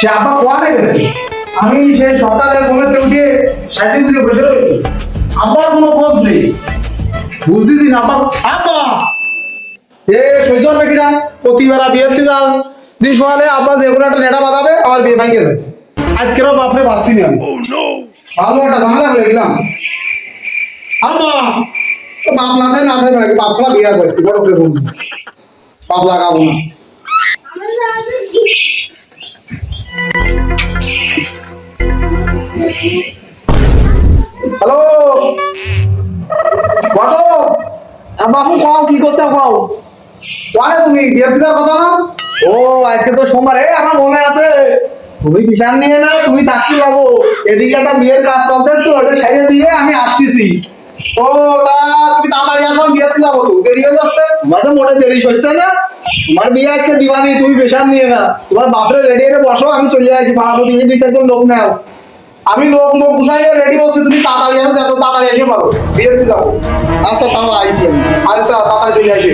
সে আব্বা কোয়ানে গেছে? আমি সেই সকালে ঘুমেতে উঠে সাইকেল থেকে বসে রয়েছি। আব্বার কোনো খোঁজ নেই। বুঝতেছি না আব্বা আব্বা এ সহ্য হবে কিনা? প্রতিবার বিয়ের দিন সকালে আব্বা যে কোনো একটা নেটা বাঁধাবে আমার বিয়ে ভাঙিয়ে দেবে। আজকেরও বাপরে পাচ্ছি না আমি ভালো একটা ঝামেলা হয়ে গেলাম। আব্বা বাপ না থাকে না থাকে নাকি বাপ ছাড়া বিয়ে করছি বড় করে বলব। বাপ লাগাবো না। হ্যালো? বটো? বাবু কও কি করছে কও? কোয়ানে তুমি? বিয়ের দিদার কথা না? ও আজকে তো সোমবার এ আমার মনে আছে তুমি বিশাল নিয়ে না তুমি থাকতে যাব এদিকে একটা বিয়ের কাজ চলতে তো ওটা সাইডে দিয়ে আমি আসতেছি। ও তা তুমি তাড়াতাড়ি আসো বিয়ের দিদা বলো দেরি হয়ে যাচ্ছে। তো মনে দেরি হচ্ছে না? তোমার বিয়ে আজকে দিবানি, তুমি বিশাল নিয়ে না। তোমার বাপরে রেডি হয়ে বসো, আমি চলে যাচ্ছি পাড়া প্রতিবেশী দুই চারজন লোক নাও। আমি লোক মুখ গুছাই রেডি হচ্ছি তুমি তাড়াতাড়ি আসো, যত তাড়াতাড়ি এসে পারো। বিয়ের বলো আচ্ছা তাও আইসি আমি। আচ্ছা তাড়াতাড়ি চলে আসি।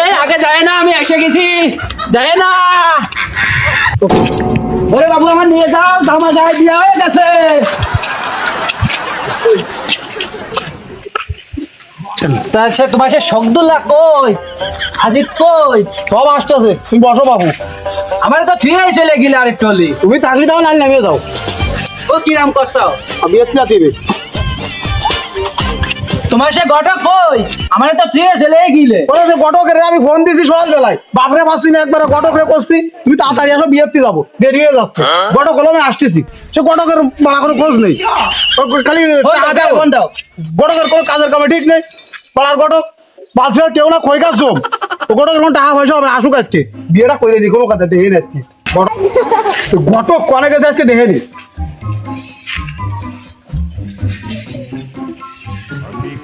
এ, আগে যায় না, আমি এসে গেছি। যায় না। ওরে বাবু, আমার নিয়ে যাও জামা গায়ে দেওয়া হয়ে গেছে। তা সে তোমার সে শব্দুল্লাহ কই? হাজির কই? সব আসতেছে। তুমি বসো বাবু। আমার তো থুয়ে চলে গেলে আরেকটু হলি তুমি থাকলে তাও লাইন নামিয়ে যাও ও কিরাম করছ? বিয়ের দিদা দিবে তোমার সে ঘটক কই? আমার তো থুয়ে চলে গেলে। ওরে যে ঘটকের আমি ফোন দিছি সকাল বেলায়। বাপরে পাচ্ছি না একবার ঘটকরে করছি তুমি তাড়াতাড়ি আসো বিয়ের দিদা যাব। দেরি হয়ে যাচ্ছে। ঘটক হলো আমি আসতেছি। সে ঘটকের বাড়া কোনো খোঁজ নেই। খালি টাকা দাও দাও। ঘটকের কোনো কাজের কামে ঠিক নেই। পাড়ার ঘটক কেউ না খই কাজ জম টাকা পয়সা হবে আসুক আজকে। বিয়েটা করে নি কোনো কথা দেখে নি আজকে। ঘটক কনে গেছে আজকে দেখে নি।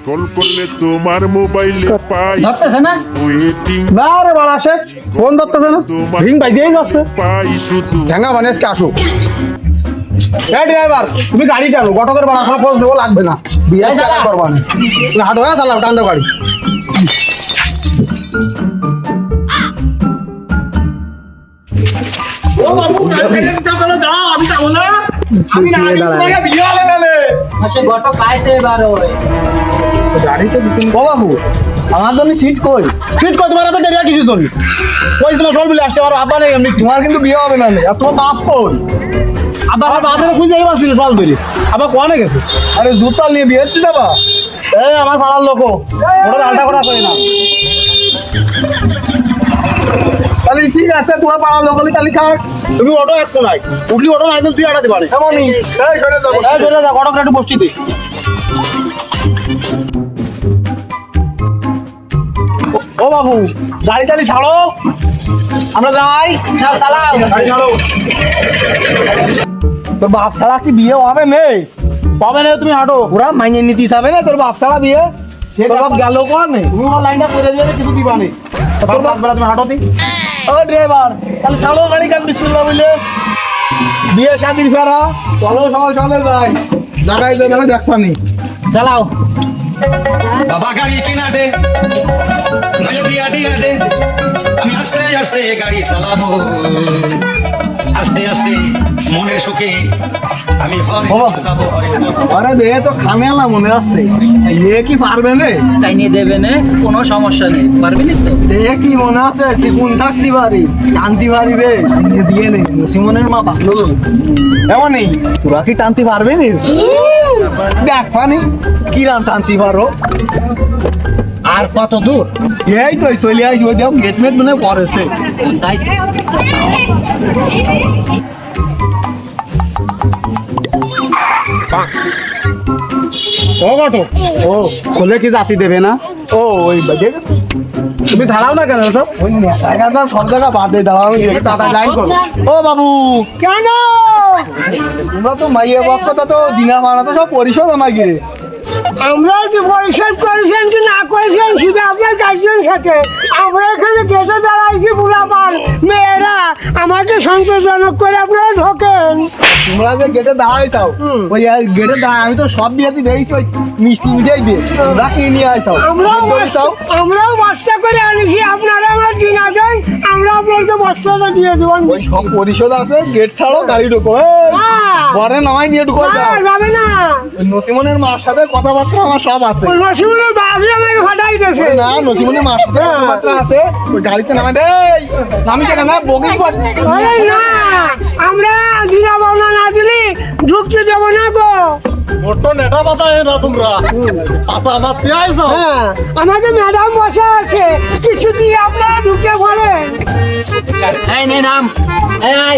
কল করলে তোমার মোবাইলে পাই। ধরতেছে না? না রে বাড়া আসে ফোন ধরতেছে না। রিং বাই দিয়েই যাচ্ছে। পাই শুধু। মানে আজকে আসো হ্যাঁ ড্রাইভার তুমি গাড়ি চালো ঘটকের বাড়া কোনো খোঁজ দেবো লাগবে না। বিয়ে চালা। করবা না। তুমি হাঁটো হ্যাঁ চালাও টান দাও গাড়ি। এবার ওই। ও বাবু আমার জন্য সিট কই? সিট কত তোমার দেরি কিছু তুমি কই তোমার আব্বা নেই এমনি তোমার কিন্তু বিয়ে হবে না আর তোমার বাপ কই? আবার খুঁজে পাচ্ছি না সকাল ধরে। আবার কোয়ানে গেছে? আরে জুতা নিয়ে বিয়ে দিতে যাবা? এই আমার পাড়ার লোক ওটা আলটা করা করে না। তাহলে ঠিক আছে পাড়ার তাহলে খাক। তুমি অটো এক নাই উঠলি অটো না একদম তুই আটাতে পারে এমনই এই যাব চলে যা ঘটকরা একটু বসছি ও বাবু গাড়ি টাড়ি ছাড়ো। আমরা যাই। চালাও গাড়ি ছাড়ো। তোর বাপ ছাড়া কি বিয়ে হবে নেই পাবে না তুমি হাঁটো। ওরা মাইনে নিতে যাবে না তোর বাপ ছাড়া বিয়ে? সে তোর বাপ গেল কোন নেই তুমি আমার লাইনটা করে দিয়ে কিছু দিবা নেই তোর বাপ বেলা তুমি হাঁটো দি। ও ড্রাইভার তাহলে ছাড়ো গাড়ি কাল বিসমিল্লাহ বলে বিয়ে শাদির ফেরা। চলো সবাই চলে যাই। জায়গায় যাবে দেখবানি চালাও। বাবা গাড়ি কিনা দে নয় দিয়া দিয়া দে। আমি আস্তে আস্তে গাড়ি চালাবো। আস্তে আস্তে মনের সুখে আমি। আরে দে তো খামেলা মনে আছে। ইয়ে কি পারবে নে? তাই নিয়ে দেবে না কোনো সমস্যা নেই। পারবি না তো? দে কি মনে আছে চিকুন থাকতে পারি টানতে পারিবে দিয়ে নেই মুসিমনের মা ভালো লোক। এমনই তোরা কি টানতে পারবে নি? দেখ পানি কিরাম টানতে পারো। আর কত দূর? এই তো চলে আসব দেখো গেট মেট মানে করেছে। তাই ও ঘটক ও খোলে কি জাতি দেবে না? ও ওই দেখে তুমি ছাড়াও না কেন সব? নেতা সব জায়গা বাদ দিয়ে দাঁড়াও দাদা লাইন করো। ও বাবু কেন? তোমরা তো মাইয়া বক্তা তো দিনা মারা তো সব পরিশোধ আমাকে। আমরা কি পরিশোধ করেছেন কি না করেছেন শুধু আপনার গার্জিয়ান সাথে আমরা এখানে গেটে দাঁড়াইছি বুলাপান মেয়েরা আমাকে সন্তোষজনক করে আপনারা ঢোকেন। তোমরা যে গেটে দাঁড়াইছাও ওই আর গেটে দাঁড়াই আমি তো সব বিয়েতে দেখছি ওই মিষ্টি মিঠাই দিয়ে। তোমরা কি নিয়ে আইছাও আমরাও আমরাও মাস্টার করে আনিছি আপনারা আমার দিনা দেন আমরা আপনাকে বস্তাটা দিয়ে দেবো। ওই সব পরিশোধ আছে গেট ছাড়ো গাড়ি ঢোকো ঘরে নামাই নিয়ে ঢুকো যাবে না। নসিমনের মার সাথে কথাবার্তা আমার সব আছে। নসিমনের বাবি আমাকে ফাটাই দিয়েছে। না নসিমনের মার সাথে কথাবার্তা আছে ওই গাড়িতে নামাই দে নামি কেন না বগি আরে না আমরা দিদা বাবনা না দিলি ঢুকতে দেবো না গো। মোটো নেটা পাতা না তোমরা। পাতা আমার পেঁয়াজ হ্যাঁ আমাদের ম্যাডাম বসে আছে কিছু দিয়ে আপনারা ঢুকে পড়েন। এই নে নাম। এই।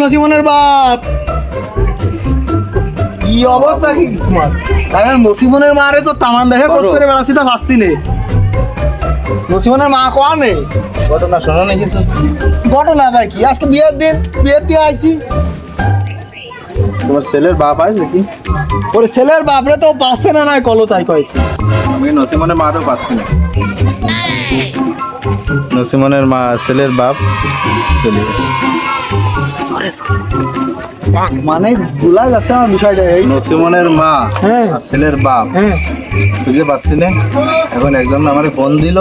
নসিমনের বাপ। কি অবস্থা কি? তোমার কারণ নসিমনের মারে তো তামান দেখে খোঁজ করে বেড়াচ্ছি তা পাচ্ছি নে। নসিমনের মা কোয়া নেই ঘটনা শোনো ঘটনা কি? আজকে বিয়ের দিন বিয়ের দিয়ে আইছি। তোমার ছেলের বাপ আছে কি? ওর ছেলের বাপরে তো পাচ্ছে না নয় কলো তাই কয়েছে আমি নসিমনের মারও পাচ্ছি না। নসিমনের মা ছেলের বাপ চলে মানে ভুলা যাচ্ছে আমার বিষয়টা এই। নসিমনের মা হ্যাঁ। ছেলের বাপ। হ্যাঁ। বুঝতে পারছি না? এখন একজন আমার ফোন দিল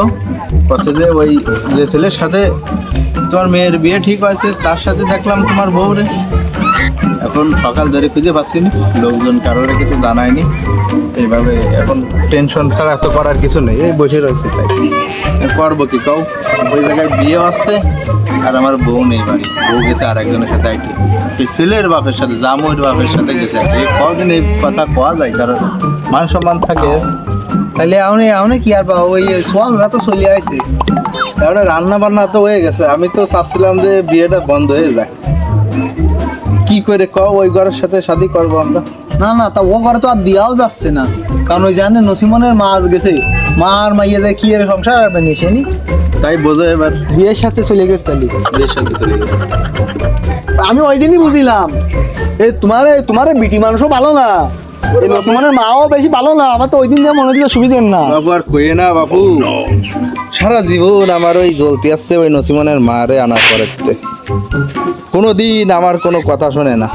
বলছে যে ওই যে ছেলের সাথে তোমার মেয়ের বিয়ে ঠিক হয়েছে তার সাথে দেখলাম তোমার বউরে। এখন সকাল ধরে খুঁজে পাচ্ছি না। লোকজন কারোর কিছু জানায়নি। এইভাবে এখন টেনশন ছাড়া তো করার কিছু নেই। এই বসে রয়েছে তাই। করব কি কও? ওই জায়গায় বিয়ে আসছে আর আমার বউ নেই বাড়ি। বউ গেছে আর একজনের সাথে এই ছেলের বাপের সাথে জামুর বাপের সাথে গেছে এই কদিন এই কথা কোয়া যায় কারণ মান সম্মান থাকে। তাহলে এখন এখন কি আর পাবো? ওই সোয়ালরা তো চলে আইছে। তাহলে রান্না বান্না তো হয়ে গেছে। আমি তো চাচ্ছিলাম যে বিয়েটা বন্ধ হয়ে যাক। কি করে ক ওই ঘরের সাথে শাদি করব আমরা? না না তা ও ঘরে তো আর দিয়াও যাচ্ছে না। কারণ ওই জানে নসিমনের মা আজ গেছে। মা আর মাইয়া যায় কি এর সংসার আর নিছে নি তাই বোঝো এবার। বিয়ের সাথে চলে গেছে তাহলে। বিয়ের সাথে চলে গেছে। আমি ওই দিনই বুঝিলাম। এই তোমার তোমার বিটি মানুষও ভালো না। এই নসিমনের মাও বেশি ভালো না। আমার তো ওই দিন যা মনে দিলে সুবিধের না। বাবু আর কয়ে না বাবু। সারা জীবন আমার ওই জ্বলতে আসছে ওই নসিমনের মারে আনার পরেতে কোনো দিন আমার কোনো কথা শোনে না।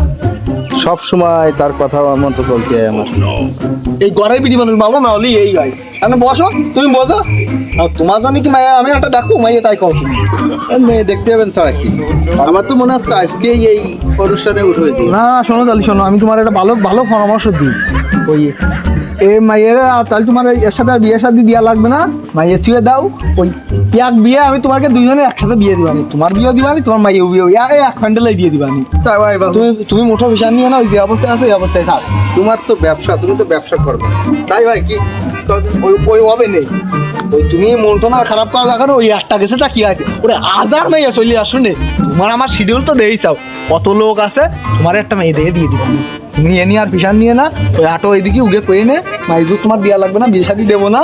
সব সময় তার কথা মতো চলতে হয় আমার। এই ঘরের বিটি মানুষ ভালো না হলি এই গাই আমি বসো তুমি বসো। আর তোমার জন্য কি মায়া? আমি একটা দেখো মাইয়া তাই কও তুমি মেয়ে দেখতে পাবেন ছাড়া কি আমার তো মনে হচ্ছে আজকেই এই অনুষ্ঠানে উঠে দিই না না শোনো তাহলে শোনো। আমি তোমার একটা ভালো ভালো পরামর্শ দিই। ওই এ মাইয়ের তাহলে তোমার এর সাথে আর বিয়ে শাদি দেওয়া লাগবে না। মাইয়ের তুই দাও ওই এক বিয়ে আমি তোমাকে দুইজনে একসাথে দিয়ে দিবানি তোমার বিয়ে দিবানি তোমার মাইয়েও বিয়ে এই এক প্যান্ডেলাই দিয়ে দিবানি তাই ভাই তুমি তুমি মুঠো বিষয় নিয়ে না ওই যে অবস্থায় আছে এই অবস্থায় থাক। তোমার তো ব্যবসা তুমি তো ব্যবসা করবে। তাই ভাই কি? ওই ওই হবে নেই। তুমি মন তো না খারাপ করার এখন ওই একটা গেছে তা কি আছে? ওরে আজার নাই চলে আসো নে। তোমার আমার শিডিউল তো দেই চাও। কত লোক আছে তোমার একটা মেয়ে দিয়ে দিয়ে দিবা এ নিয়ে আর বিশান নিয়ে না। ওই আটো ওইদিকে উগে কয়ে নে। মাইজু তোমার দেওয়া লাগবে না বিয়ে শাদি দেবো না।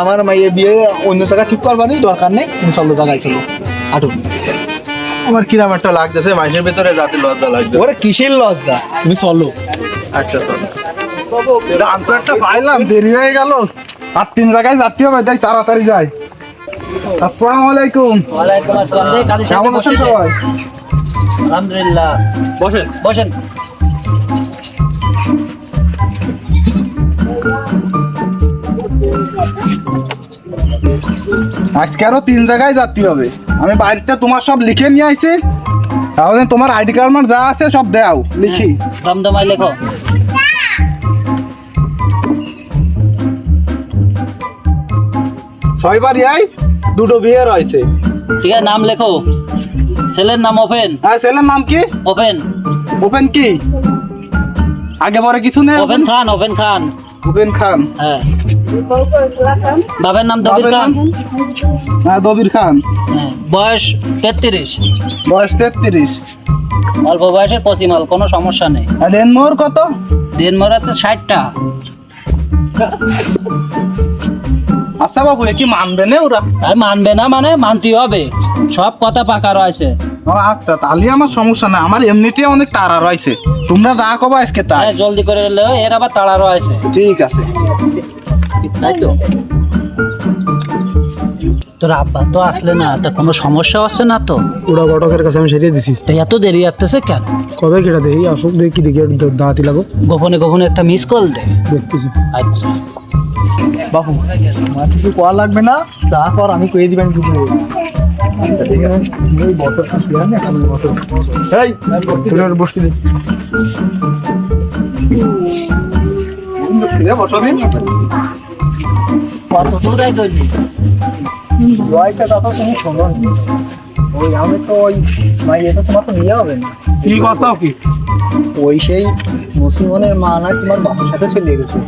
আমার মাইয়ে বিয়ে অন্য জায়গায় ঠিক করবানি দরকার নেই। তুমি চলো জায়গায় চলো। আটো আমার কিরাম একটা লাগতেছে মাসের ভিতরে যাতে লজ্জা লাগছে ওরে কিসের লজ্জা? তুমি চলো। আচ্ছা চলো। তো একটা পাইলাম দেরি হয়ে গেল। আর তিন জায়গায় যাতে হবে তাই তাড়াতাড়ি যাই। আসসালামু আলাইকুম। ওয়ালাইকুম আসসালাম। কেমন আছেন সবাই? আলহামদুলিল্লাহ। বসেন বসেন। আজকে আরও তিন জায়গায় যাতে হবে। আমি বাড়িতে তোমার সব লিখে নিয়ে আইছি। তাহলে তোমার আইডি কার্ড আমার যা আছে সব দাও লিখি। দমদমাই লেখো। ছয় বাড়ি আই দুটো বিয়ে রয়েছে। ঠিক আছে নাম লেখো। ছেলের নাম ওপেন। হ্যাঁ ছেলের নাম কি? ওপেন। ওপেন কি? আগে পরে কিছু নেই ওপেন খান ওপেন খান। ওপেন খান। হ্যাঁ। বাবার নাম দবির খান? হ্যাঁ দবির খান। হ্যাঁ, বয়স তেত্রিশ। বয়স তেত্রিশ। অল্প বয়সের পচিমাল কোনো সমস্যা নেই। আর দেন মোর কত? দিন মর আছে ষাটটা। আচ্ছা বাবু কি মানবে না ওরা? আর মানবে না মানে মানতে হবে। সব কথা পাকা রয়েছে। আচ্ছা তাহলে আমার সমস্যা নাই। আমার এমনিতে অনেক তারা রয়েছে। তোমরা যা কবা আজকে তাই। হ্যাঁ জলদি করে এর আবার তাড়া রয়েছে। ঠিক আছে। তাই তো? তোর আব্বা তো আসলে না তা কোনো সমস্যা হচ্ছে না তো? ওরা ঘটকের কাছে আমি সেরিয়ে দিছি। তো এত দেরি আসতেছে কেন? কবে কেটে দেখি আসুক দেখি দেখি দাঁড়াতি লাগো। গোপনে গোপনে একটা মিস কল দে। দেখতেছি। আচ্ছা। বাবু আমার কিছু কোয়া লাগবে না? যা কর আমি কয়ে দিবেন কিন্তু এই বসতে দে বসো দিন কত দূর আই গলি রয়েছে তুমি শোনো নি। ওই আমি তো ওই ভাই এটা তোমার তো নিয়ে হবে না। কি কথা কি? ওই সেই মুসলমানের মা না তোমার বাবার সাথে চলে গেছে।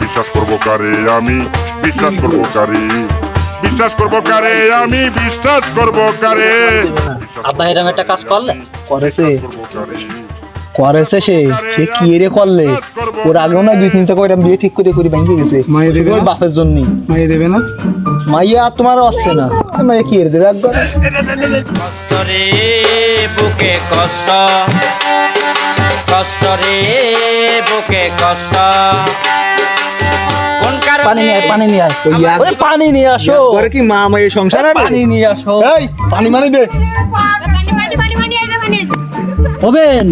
বিশ্বাস করব কারে আমি? বিশ্বাস করব কারে? বিশ্বাস করব কারে আমি? বিশ্বাস করব কারে? আব্বা এরম একটা কাজ করলে? করেছে। করেছে সে? সে কি রে করলে? ওর আগেও না দুই তিনটা করে বিয়ে ঠিক করে করে ভেঙে গেছে মাইয়ে দেবে ওর? বাপের জন্যই। মাইয়ে দেবে না? মাইয়া আর তোমার আসছে না। মাইয়া কি দেবে একবার? কষ্ট রে বুকে কষ্ট। কষ্ট রে বুকে কষ্ট। পানি নিয়ে কারণে পানি নিয়ে আয়। ওরে পানি নিয়ে আসো। কি মা সংসার পানি নিয়ে আসো। এই পানি মানি দে। পানি পানি পানি পানি এই যে পানি। ওবেন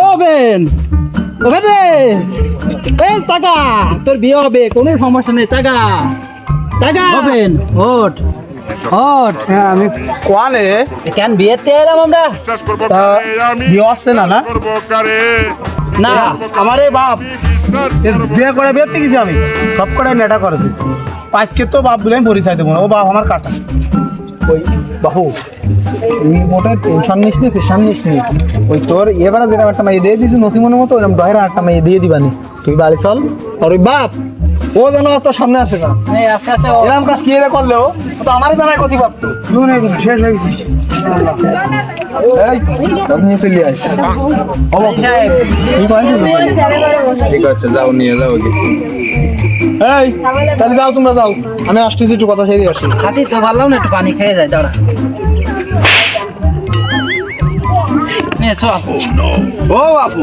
ওবেন ওবেন রে। এই টাকা তোর বিয়ে হবে কোনো সমস্যা নেই টাকা টাকা ওবেন ওঠ ওঠ হ্যাঁ আমি কোয়ানে? কেন বিয়েতে এলাম আমরা? বিয়ে আসছে না না? না। আমার এই বাপ। এ যে করে বেরতে গেছি আমি সব করে নেটা করেছি আজকে তো বাপ বলে আমি পরিচয় দেবো না ও বাপ আমার কাটা। ওই বাহু তুই মোটে টেনশন নিস নি ফেশন নিস নি। ওই তোর এবারে যেরকম একটা মেয়ে দিয়ে দিয়েছি, নসিমনের মতো, ওরকম ডহের একটা মেয়ে দিয়ে দিবানি। তুই বাড়ি চল আর ওই বাপ ও যেন অত সামনে আসে না। এরকম কাজ কি করলে ও? তো আমার জানায় ক্ষতি ভাবতো। শেষ হয়ে গেছি। এই নিয়ে চলে করেছিস ঠিক আছে যাও নিয়ে যাও এই তাহলে যাও তোমরা যাও। আমি আসতেছি একটু কথা সেরে আসি। খাতি তো ভালো না একটু পানি খেয়ে যায় দাঁড়া। ও বাপু।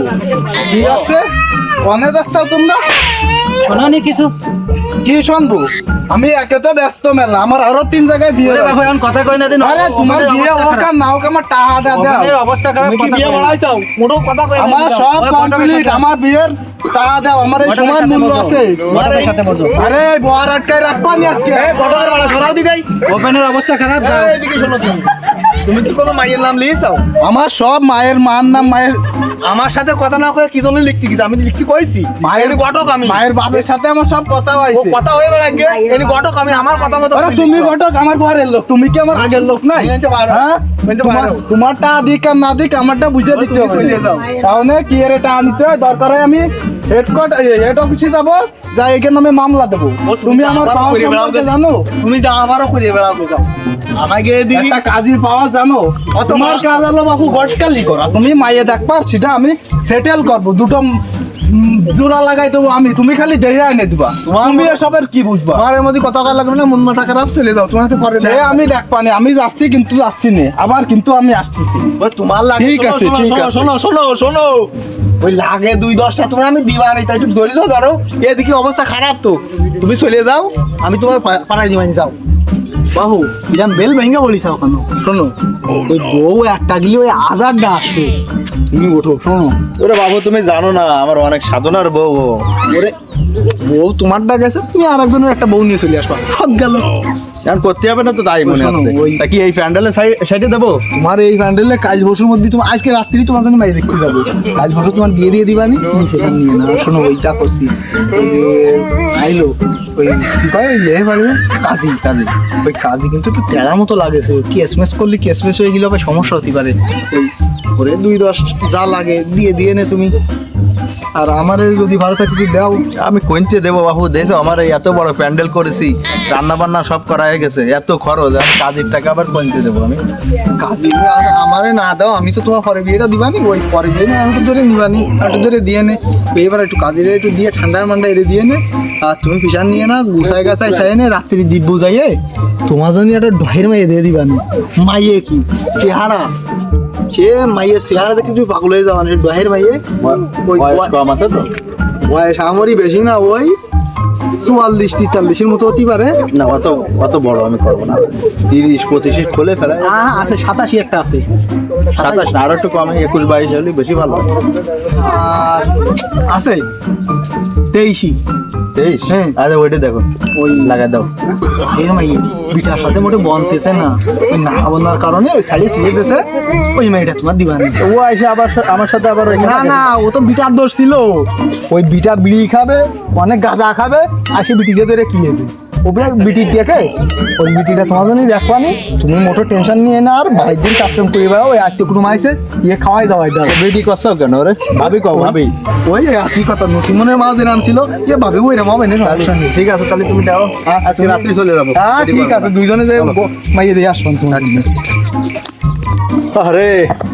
কি আছে? কনে যাচ্ছাও তোমরা? শোনো নি কিছু। কি শুনব? আমি একে তো ব্যস্ত মেলা আমার আরও তিন জায়গায় বিয়ে বাবা এখন কথা কই না দিন? আরে তোমার বিয়ে হোক আর না হোক আমার টাকাটা দাও অবস্থা খারাপ কি কথা বিয়ে না। মোটো কথা কই আমার সব কমপ্লিট আমার বিয়ের টাকা দাও আমার এই সময় মূল্য আছে। সাথে বোঝো। আরে বহার আটকায় রাখবানি আজকে। এই ঘটকের বাড়া সরাও দি দেই ওপেনের অবস্থা খারাপ যাও। এদিকে শোনো তুমি। তুমি কি কোনো মায়ের নাম লিখেছাও আমার সব মায়ের মান নাম মায়ের আমার সাথে কথা না কয়ে কি জন্য লিখতে গেছে? আমি লিখতে কইছি। মায়ের ঘটক আমি। মায়ের বাপের সাথে আমার সব কথা হইছে কথা হয়ে বেড়া গে এনি ঘটক আমি আমার কথা মতো আরে তুমি ঘটক আমার পরের লোক। তুমি কি আমার আগের লোক নাই? হ্যাঁ? তোমার- তোমারটা দিক আর না দিক আমারটা বুঝে দিতে হবে। তাহলে কি এর এটা আনিতে দরকার হয় আমি হেড কোয়ার্ট হেড অফিসে যাব। যা এখানে আমি মামলা দেবো। তুমি আমার পাওয়া সম্পর্কে জানো? তুমি যা আমারও করে বেড়াতে যাও আমাকে একটা কাজই পাওয়া জানো? তোমার কাজ হলো বাবু গটকালি করা। তুমি মাইয়ে দেখবা সেটা আমি সেটেল করব। দুটো জোড়া লাগাই দেবো আমি। তুমি খালি দেহে এনে দিবা। তুমি এসবের কি বুঝবা? আমার মধ্যে কথা লাগবে না মন মাথা খারাপ চলে যাও তোমার পরে সে আমি দেখ পানি আমি যাচ্ছি কিন্তু যাচ্ছি নে। আবার কিন্তু আমি আসতেছি। তোমার লাগে ঠিক আছে ঠিক আছে। শোনো শোনো শোনো। ওই লাগে দুই দশটা তোমার আমি দিবা নাই তাই একটু ধৈর্য ধরো। এদিকে অবস্থা খারাপ তো। তুমি চলে যাও আমি তোমার পাড়ায় দিবানি যাও। বাহু ইরাম বেল ভেঙে বলিস ওখানে। শোনো ওই বউ একটা গেলে ওই হাজারটা আসবে তুমি ওঠো শোনো। ওরে বাবু তুমি জানো না আমার অনেক সাধনার বউ। ওরে বউ তোমারটা গেছে তুমি আর একজনের একটা বউ নিয়ে চলে আসবা। সব গেল। এখন করতে হবে না তো তাই মনে আছে তা কি এই প্যান্ডেলের সাইডে দেবো? তোমার এই প্যান্ডেলে কাজ বসুর মধ্যে তুমি আজকে রাত্রি তোমার জন্য মাই দেখতে যাব। কাজ বসু তোমার বিয়ে দিয়ে দিবানি? নিয়ে না শোনো ওই যা করছি। আইলো। ওই কি কয়? ওই লেহে বাড়ি কাজী কাজী। ওই কাজী কিন্তু একটু তেড়া মতো লাগেছে। কি এসএমএস করলে কি এসএমএস হয়ে গেলে আবার সমস্যা হতে পারে। ওই ওরে দুই দশ যা লাগে দিয়ে দিয়ে নে তুমি। আর আমারে যদি ভালো থাকে কিছু দাও। আমি কইতে দেবো বাবু? দেখো আমার এত বড় প্যান্ডেল করেছি রান্না বান্না সব করা হয়ে গেছে এত খরচ আমি কাজের টাকা আবার কইতে দেবো আমি? কাজের আমারে না দাও আমি তো তোমার পরে বিয়েটা দিবানি ওই পরে বিয়ে আমি তো ধরে নিবানি একটু ধরে দিয়ে নে। এবার একটু কাজের একটু দিয়ে ঠান্ডার মান্ডা এড়ে দিয়ে নে। আর তুমি পিছান নিয়ে না গুছাই গাছাই খাই নে রাত্রি দ্বীপ বুঝাইয়ে তোমার জন্য একটা ঢহের মাইয়ে দিয়ে দিবানি। মাইয়ে কি? চেহারা। সে মাইয়ের চেহারা দেখে তুমি পাগল হয়ে যাবা ডহের মাইয়ে? কম আছে তো? বয়স আমারই বেশি না ওই চুয়াল্লিশ তেতাল্লিশের মতো হতে পারে। না অত অত বড় আমি করব না। তিরিশ পঁচিশে খুলে ফেলা হ্যাঁ আছে সাতাশি একটা আছে। সাতাশ। আরও একটু কমে একুশ বাইশ হলে বেশি ভালো আর আছে তেইশি তেইশ? হ্যাঁ। আচ্ছা ওইটা দেখো। ওই লাগাই দাও। এর মাই বিটার সাথে মোটে বনতেছে না। ওই না বন্যার কারণে ওই শাড়ি ছিঁড়ে দিয়েছে। ওই মেয়েটা তোমার দিবা না ও এসে আবার আমার সাথে আবার না না ও তো বিটার দোষ ছিল। ওই বিটা বিড়ি খাবে অনেক গাঁজা খাবে আর সে বিটিকে ধরে কিনে দেবে ওপরে বিটি দেখে? ওই বিটিটা তোমার জন্যই দেখবানি তুমি মোটর টেনশন নিয়ে না আর বাইর দিন কাজকাম করে বেড়াও ওই আত্মীয় কুটুম আইসে ইয়ে খাওয়াই দাওয়াই দাও। বেডি করছাও কেন রে? ভাবি কও ভাবি। ওই একই কথা নসিমনের মাঝে নাম ছিল ইয়ে ভাবে ওই রেম হবে না ঠিক আছে তাহলে তুমি দাও আজকে রাত্রি চলে যাব। হ্যাঁ ঠিক আছে দুইজনে যে। মাইয়ে দিয়ে আসবেন তোমার আরে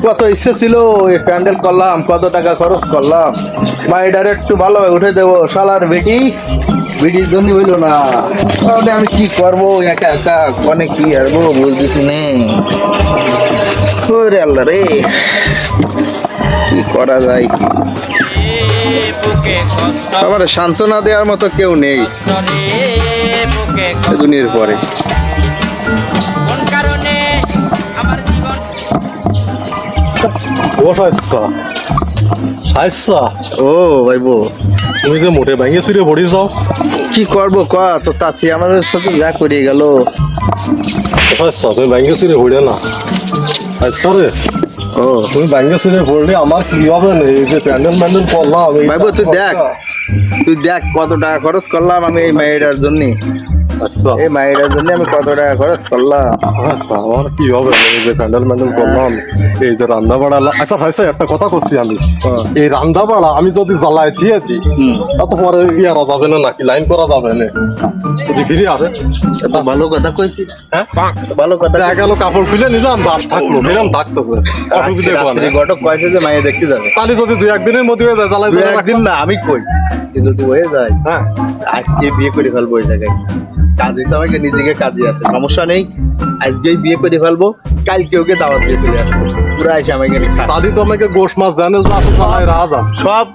কত ইচ্ছে ছিল এই প্যান্ডেল করলাম কত টাকা খরচ করলাম। মাইডার একটু ভালোভাবে উঠে দেবো শালার বেটি। বেটির জন্য হইল না। তাহলে আমি কি করব? একা একা অনেক কি হারবো বুঝতেছি নে। ওরে আল্লাহ রে। কি করা যায় কি? এ আমার সান্ত্বনা দেওয়ার মতো কেউ নেই দুনিয়ার পরে। কোন ও সাইসা। সাইসা। ও ভাই বো তুমি যে মোটে ভেঙে চুরে পড়ি যাও কি করব ক? তো চাচি আমার সাথে যা করিয়ে গেল। সাইসা তুমি ভেঙে চুরে পড়ে না। আচ্ছা রে ও। তুমি ভেঙে সুরে পড়লে আমার কি হবে না এই যে প্যান্ডেল ম্যান্ডেল করলাম ভাইবো তুই দেখ। তুই দেখ কত টাকা খরচ করলাম আমি এই মেয়েটার জন্য। আচ্ছা এই মাইডার জন্য আমি কত টাকা খরচ করলাম। আমার কি হবে? এই যে প্যান্ডেল ম্যান্ডেল করলাম এই যে রান্না বাড়া আচ্ছা ভাই স্যার, একটা কথা করছি আমি। এই রান্না বাড়া আমি যদি জ্বালায় দিয়ে দিই তা তো পরে ইয়ারা যাবে না নাকি? লাইন করা যাবে না। যদি ফিরে আসে ভালো কথা কইছিস হ্যাঁ? ভালো কথা গেল কাপড় খুলে নিলাম বাস থাকল ফিরাম থাকতেছে অসুবিধা। ঘটক কয়েছে যে মাইয়া দেখতে যাবে। তাহলে যদি দুই একদিনের মধ্যে হয়ে যায় জ্বালাই দুই একদিন না আমি কই। যদি হয়ে যায় হ্যাঁ। আজকে বিয়ে করে ফেলব ওই জায়গায়। কাজে তো আমাকে নিজেকে কাজে আছে। সমস্যা নেই আজকেই বিয়ে করে ফেলব কালকে ওকে দাওয়াত দিয়ে চলে আসব। পুরো এসে আমাকে তাহলে তো আমাকে গোশ মাছ জানে সব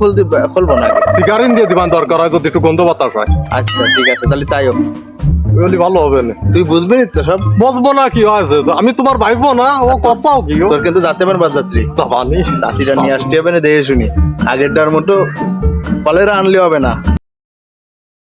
খুলতে খুলবো না। সিগারিন দিয়ে দিবান দরকার হয় যদি একটু গন্ধ বাতাস হয়। আচ্ছা ঠিক আছে তাহলে তাই হোক। বলি ভালো হবে না। তুই বুঝবি তো সব? না কি হয়েছে আমি তোমার ভাইবো না ও কষাও কি তোর কিন্তু যাতে পার বাজাত্রী চাষিরা নিয়ে আসতে হবে না দেখে শুনি। আগেরটার মতো কলেরা আনলে হবে না।